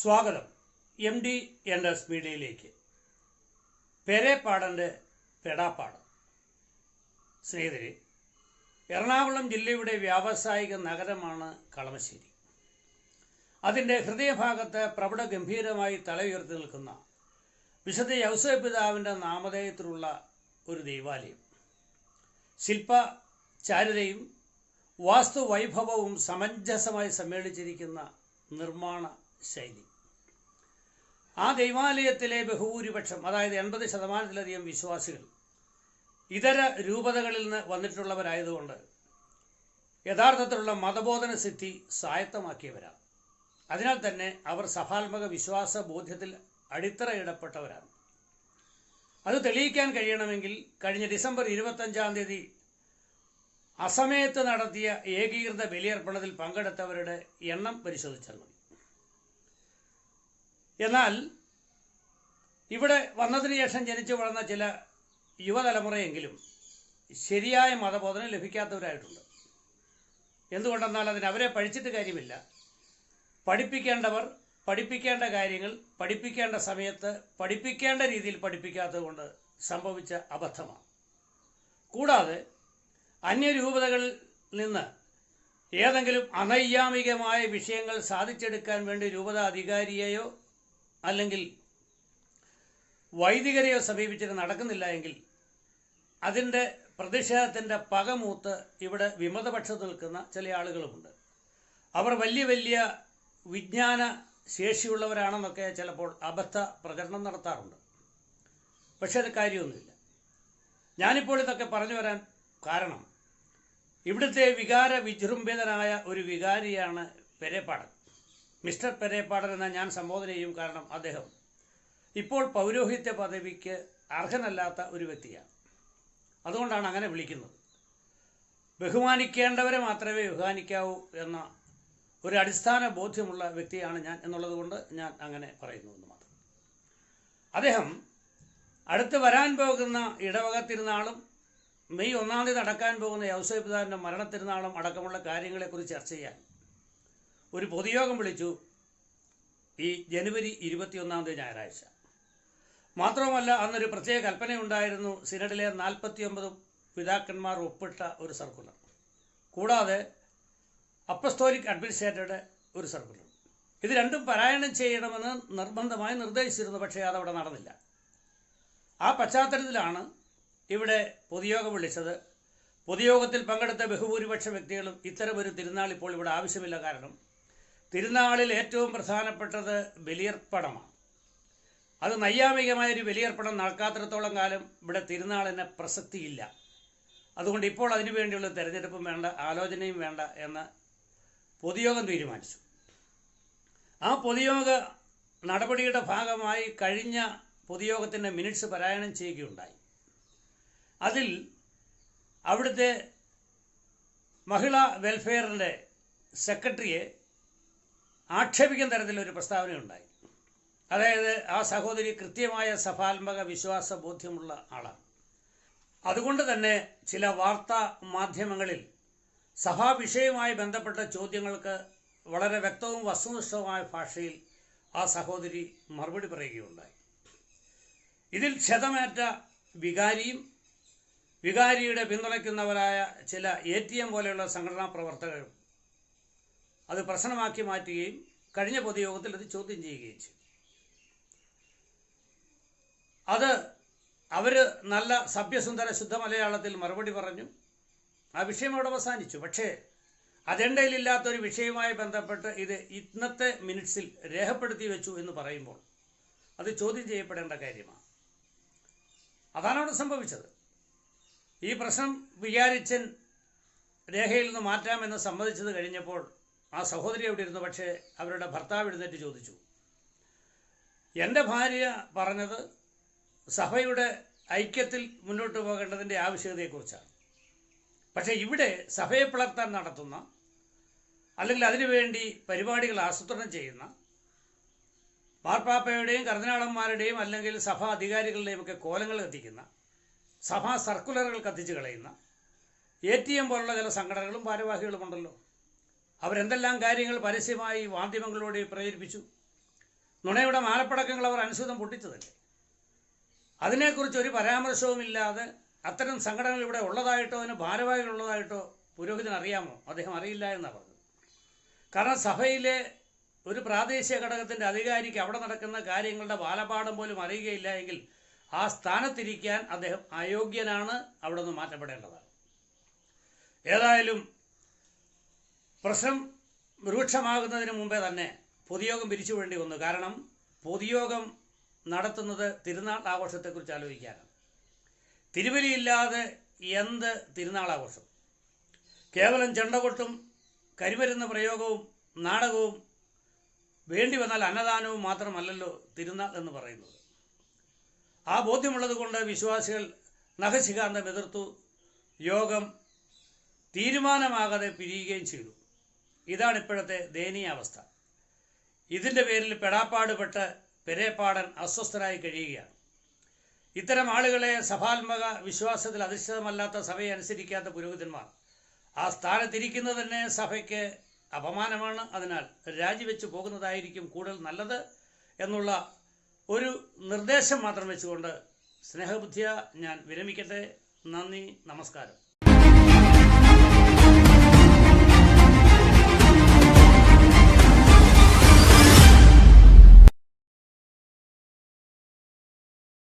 സ്വാഗതം. M D N S മീഡിയയിലേക്ക് പെരേപ്പാടന്റെ പെടാപ്പാടം. സ്നേഹിതരെ എറണാകുളം ജില്ലയുടെ വ്യാവസായിക നഗരമാണ് കളമശ്ശേരി. അതിന്റെ ഹൃദയഭാഗത്ത് പ്രൗഢ ഗംഭീരമായി തല ഉയർത്തി നിൽക്കുന്ന വിശുദ്ധ യൗസേ പിതാവിന്റെ നാമധേയത്തിലുള്ള ഒരു ദൈവാലയം. ശില്പ ചാരുതയും വാസ്തുവൈഭവവും സമഞ്ജസമായി സമ്മേളിച്ചിരിക്കുന്ന നിർമ്മാണ ശൈലി. ആ ദൈവാലയത്തിലെ ബഹുഭൂരിപക്ഷം അതായത് എൺപത് ശതമാനത്തിലധികം വിശ്വാസികൾ ഇതര രൂപതകളിൽ നിന്ന് വന്നിട്ടുള്ളവരായതുകൊണ്ട് യഥാർത്ഥത്തിലുള്ള മതബോധന സിദ്ധി സ്വായത്തമാക്കിയവരാണ്. അതിനാൽ തന്നെ അവർ സഭാത്മക വിശ്വാസ ബോധ്യത്തിൽ അടിത്തറയിടപ്പെട്ടവരാണ്. അത് തെളിയിക്കാൻ കഴിയണമെങ്കിൽ കഴിഞ്ഞ ഡിസംബർ ഇരുപത്തഞ്ചാം തീയതി അസമയത്ത് നടത്തിയ ഏകീകൃത ബലിയർപ്പണത്തിൽ പങ്കെടുത്തവരുടെ എണ്ണം പരിശോധിച്ചാൽ മതി. എന്നാൽ ഇവിടെ വന്നതിന് ശേഷം ജനിച്ചു വളർന്ന ചില യുവതലമുറയെങ്കിലും ശരിയായ മതബോധനം ലഭിക്കാത്തവരായിട്ടുണ്ട്. എന്തുകൊണ്ടെന്നാൽ അതിന് അവരെ പഠിച്ചിട്ട് കാര്യമില്ല. പഠിപ്പിക്കേണ്ടവർ പഠിപ്പിക്കേണ്ട കാര്യങ്ങൾ പഠിപ്പിക്കേണ്ട സമയത്ത് പഠിപ്പിക്കേണ്ട രീതിയിൽ പഠിപ്പിക്കാത്തതുകൊണ്ട് സംഭവിച്ച അബദ്ധമാണ്. കൂടാതെ അന്യരൂപതകളിൽ നിന്ന് ഏതെങ്കിലും അനൈയാമികമായ വിഷയങ്ങൾ സാധിച്ചെടുക്കാൻ വേണ്ടി രൂപത അധികാരിയെയോ അല്ലെങ്കിൽ വൈദികരെയോ സമീപിച്ചിട്ട് നടക്കുന്നില്ല എങ്കിൽ അതിന്റെ പ്രതിഷേധത്തിന്റെ പകമൂത്ത് ഇവിടെ വിമതപക്ഷത്ത് നിൽക്കുന്ന ചില ആളുകളുമുണ്ട്. അവർ വലിയ വലിയ വിജ്ഞാന ശേഷിയുള്ളവരാണെന്നൊക്കെ ചിലപ്പോൾ അബദ്ധ പ്രചരണം നടത്താറുണ്ട്. പക്ഷെ അത് കാര്യമൊന്നുമില്ല. ഞാനിപ്പോൾ ഇതൊക്കെ പറഞ്ഞു വരാൻ കാരണം ഇവിടുത്തെ വികാര വിജൃംഭിതനായ ഒരു വികാരിയാണ് പെരേപ്പാടൻ. മിസ്റ്റർ പെരേപ്പാടൻ എന്ന ഞാൻ സംബോധന ചെയ്യും കാരണം അദ്ദേഹം ഇപ്പോൾ പൗരോഹിത്യ പദവിക്ക് അർഹനല്ലാത്ത ഒരു വ്യക്തിയാണ്. അതുകൊണ്ടാണ് അങ്ങനെ വിളിക്കുന്നത്. ബഹുമാനിക്കേണ്ടവരെ മാത്രമേ ബഹുമാനിക്കാവൂ എന്ന ഒരു അടിസ്ഥാന ബോധ്യമുള്ള വ്യക്തിയാണ് ഞാൻ എന്നുള്ളത് കൊണ്ട് ഞാൻ അങ്ങനെ പറയുന്നു എന്ന് മാത്രം. അദ്ദേഹം അടുത്ത് വരാൻ പോകുന്ന ഇടവക തിരുനാളും മെയ് ഒന്നാം തീയതി നടക്കാൻ പോകുന്ന യൗസേപിതാവിന്റെ മരണത്തിരുന്നാളും അടക്കമുള്ള കാര്യങ്ങളെക്കുറിച്ച് ചർച്ച ചെയ്യാൻ ഒരു പൊതുയോഗം വിളിച്ചു ഈ ജനുവരി ഇരുപത്തിയൊന്നാം തീയതി ഞായറാഴ്ച. മാത്രവുമല്ല അന്നൊരു പ്രത്യേക കൽപ്പനയുണ്ടായിരുന്നു സിനഡിലെ നാൽപ്പത്തിയൊമ്പത് പിതാക്കന്മാർ ഒപ്പിട്ട ഒരു സർക്കുലർ. കൂടാതെ അപ്പസ്തോലിക് അഡ്മിനിസ്ട്രേറ്ററുടെ ഒരു സർക്കുലർ. ഇത് രണ്ടും പാരായണം ചെയ്യണമെന്ന് നിർബന്ധമായി നിർദ്ദേശിച്ചിരുന്നു പക്ഷേ അതവിടെ നടന്നില്ല. ആ പശ്ചാത്തലത്തിലാണ് ഇവിടെ പൊതുയോഗം വിളിച്ചത്. പൊതുയോഗത്തിൽ പങ്കെടുത്ത ബഹുഭൂരിപക്ഷ വ്യക്തികളും ഇത്തരമൊരു തിരുനാൾ ഇപ്പോൾ ഇവിടെ ആവശ്യമില്ല കാരണം തിരുനാളിൽ ഏറ്റവും പ്രധാനപ്പെട്ടത് ബലിയർപ്പണമാണ്. അത് നൈയാമികമായൊരു ബലിയർപ്പണം നടക്കാത്തിടത്തോളം കാലം ഇവിടെ തിരുനാളിന് പ്രസക്തിയില്ല. അതുകൊണ്ട് ഇപ്പോൾ അതിനു വേണ്ടിയുള്ള തെരഞ്ഞെടുപ്പും വേണ്ട ആലോചനയും വേണ്ട എന്ന് പൊതുയോഗം തീരുമാനിച്ചു. ആ പൊതുയോഗ നടപടിയുടെ ഭാഗമായി കഴിഞ്ഞ പൊതുയോഗത്തിന്റെ മിനിറ്റ്സ് പരായണം ചെയ്യുകയുണ്ടായി. അതിൽ അവിടുത്തെ മഹിളാ വെൽഫെയറിന്റെ സെക്രട്ടറിയെ ആക്ഷേപിക്കുന്ന തരത്തിലൊരു പ്രസ്താവനയുണ്ടായി അതായത് ആ സഹോദരി കൃത്യമായ സഫാത്മക വിശ്വാസ ബോധ്യമുള്ള ആളാണ്. അതുകൊണ്ട് തന്നെ ചില വാർത്താ മാധ്യമങ്ങളിൽ സഭാ വിഷയവുമായി ബന്ധപ്പെട്ട ചോദ്യങ്ങൾക്ക് വളരെ വ്യക്തവും വസ്തുനിഷ്ഠവുമായ ഭാഷയിൽ ആ സഹോദരി മറുപടി പറയുകയുണ്ടായി. ഇതിൽ ക്ഷതമേറ്റ വികാരിയും വികാരിയുടെ പിന്തുണയ്ക്കുന്നവരായ ചില എ ടി എം പോലെയുള്ള സംഘടനാ പ്രവർത്തകരും അത് പ്രശ്നമാക്കി മാറ്റുകയും കഴിഞ്ഞ പൊതുയോഗത്തിൽ അത് ചോദ്യം ചെയ്യുകയും ചെയ്തു. അത് അവർ നല്ല സഭ്യസുന്ദര ശുദ്ധ മലയാളത്തിൽ മറുപടി പറഞ്ഞു. ആ വിഷയം അവിടെ അവസാനിച്ചു. പക്ഷേ അജണ്ടയിലില്ലാത്തൊരു വിഷയവുമായി ബന്ധപ്പെട്ട് ഇത് ഇന്നത്തെ മിനിറ്റ്സിൽ രേഖപ്പെടുത്തി വെച്ചു എന്ന് പറയുമ്പോൾ അത് ചോദ്യം ചെയ്യപ്പെടേണ്ട കാര്യമാണ്. അതാണ് അവിടെ സംഭവിച്ചത്. ഈ പ്രശ്നം വിചാരിച്ചൻ രേഖയിൽ നിന്ന് മാറ്റാമെന്ന് സമ്മതിച്ചത് കഴിഞ്ഞപ്പോൾ ആ സഹോദരി അവിടെ ഇരുന്നു? പക്ഷേ അവരുടെ ഭർത്താവ് എഴുന്നേറ്റ് ചോദിച്ചു. എന്റെ ഭാര്യ പറഞ്ഞത് സഭയുടെ ഐക്യത്തിൽ മുന്നോട്ട് പോകേണ്ടതിന്റെ ആവശ്യകതയെക്കുറിച്ചാണ്. പക്ഷേ ഇവിടെ സഭയെ പിളർത്താൻ നടത്തുന്ന അല്ലെങ്കിൽ അതിനുവേണ്ടി പരിപാടികൾ ആസൂത്രണം ചെയ്യുന്ന മാർപ്പാപ്പയുടെയും കർദിനാളന്മാരുടെയും അല്ലെങ്കിൽ സഭാ അധികാരികളുടെയും ഒക്കെ കോലങ്ങൾ കത്തിക്കുന്ന സഭാ സർക്കുലറുകൾ കത്തിച്ച് കളയുന്ന എ ടി എം പോലുള്ള ചില സംഘടനകളും ഭാരവാഹികളുമുണ്ടല്ലോ അവരെന്തെല്ലാം കാര്യങ്ങൾ പരസ്യമായി മാധ്യമങ്ങളിലൂടെ പ്രചരിപ്പിച്ചു നുണയുടെ മാലപ്പടക്കങ്ങൾ അവർ അനുസൃതം പൊട്ടിച്ചതല്ലേ? അതിനെക്കുറിച്ച് ഒരു പരാമർശവുമില്ലാതെ അത്തരം സംഘടനകൾ ഇവിടെ ഉള്ളതായിട്ടോ അതിന് ഭാരവാഹികളുള്ളതായിട്ടോ പുരോഹിതൻ അറിയാമോ? അദ്ദേഹം അറിയില്ല എന്നാണ് പറഞ്ഞത്. കാരണം സഭയിലെ ഒരു പ്രാദേശിക ഘടകത്തിന്റെ അധികാരിക്ക് അവിടെ നടക്കുന്ന കാര്യങ്ങളുടെ ബാലപാഠം പോലും അറിയുകയില്ല എങ്കിൽ ആ സ്ഥാനത്തിരിക്കാൻ അദ്ദേഹം അയോഗ്യനാണ് അവിടെ നിന്ന് മാറ്റപ്പെടേണ്ടതാണ്. ഏതായാലും പ്രശ്നം രൂക്ഷമാകുന്നതിന് മുമ്പേ തന്നെ പൊതുയോഗം പിരിച്ചു വേണ്ടി വന്നു. കാരണം പൊതുയോഗം നടത്തുന്നത് തിരുനാൾ ആഘോഷത്തെക്കുറിച്ച് ആലോചിക്കാനാണ്. തിരുവലിയില്ലാതെ എന്ത് തിരുനാൾ ആഘോഷം? കേവലം ചെണ്ടകൊട്ടും കരിമരുന്ന് പ്രയോഗവും നാടകവും വേണ്ടി വന്നാൽ അന്നദാനവും മാത്രമല്ലല്ലോ തിരുനാൾ എന്ന് പറയുന്നത്. ആ ബോധ്യമുള്ളത് കൊണ്ട് വിശ്വാസികൾ നഖശികാന്തം എതിർത്തു യോഗം തീരുമാനമാകാതെ പിരിയുകയും ചെയ്തു. ഇതാണ് ഇപ്പോഴത്തെ ദയനീയാവസ്ഥ ഇതിന്റെ പേരിൽ പെടാപ്പാടുപെട്ട് പെരേപ്പാടൻ അസ്വസ്ഥനായി കഴിയുകയാണ്. ഇത്തരം ആളുകളെ സഭാത്മക വിശ്വാസത്തിൽ അധിഷ്ഠിതമല്ലാത്ത സഭയെ അനുസരിക്കാത്ത പുരോഹിതന്മാർ. ആ സ്ഥാനത്തിരിക്കുന്നത് തന്നെ സഭയ്ക്ക് അപമാനമാണ്. അതിനാൽ രാജിവെച്ച് പോകുന്നതായിരിക്കും കൂടുതൽ നല്ലത് എന്നുള്ള ഒരു നിർദ്ദേശം മാത്രം വെച്ചുകൊണ്ട് സ്നേഹബുദ്ധിയ ഞാൻ വിരമിക്കട്ടെ. നന്ദി നമസ്കാരം.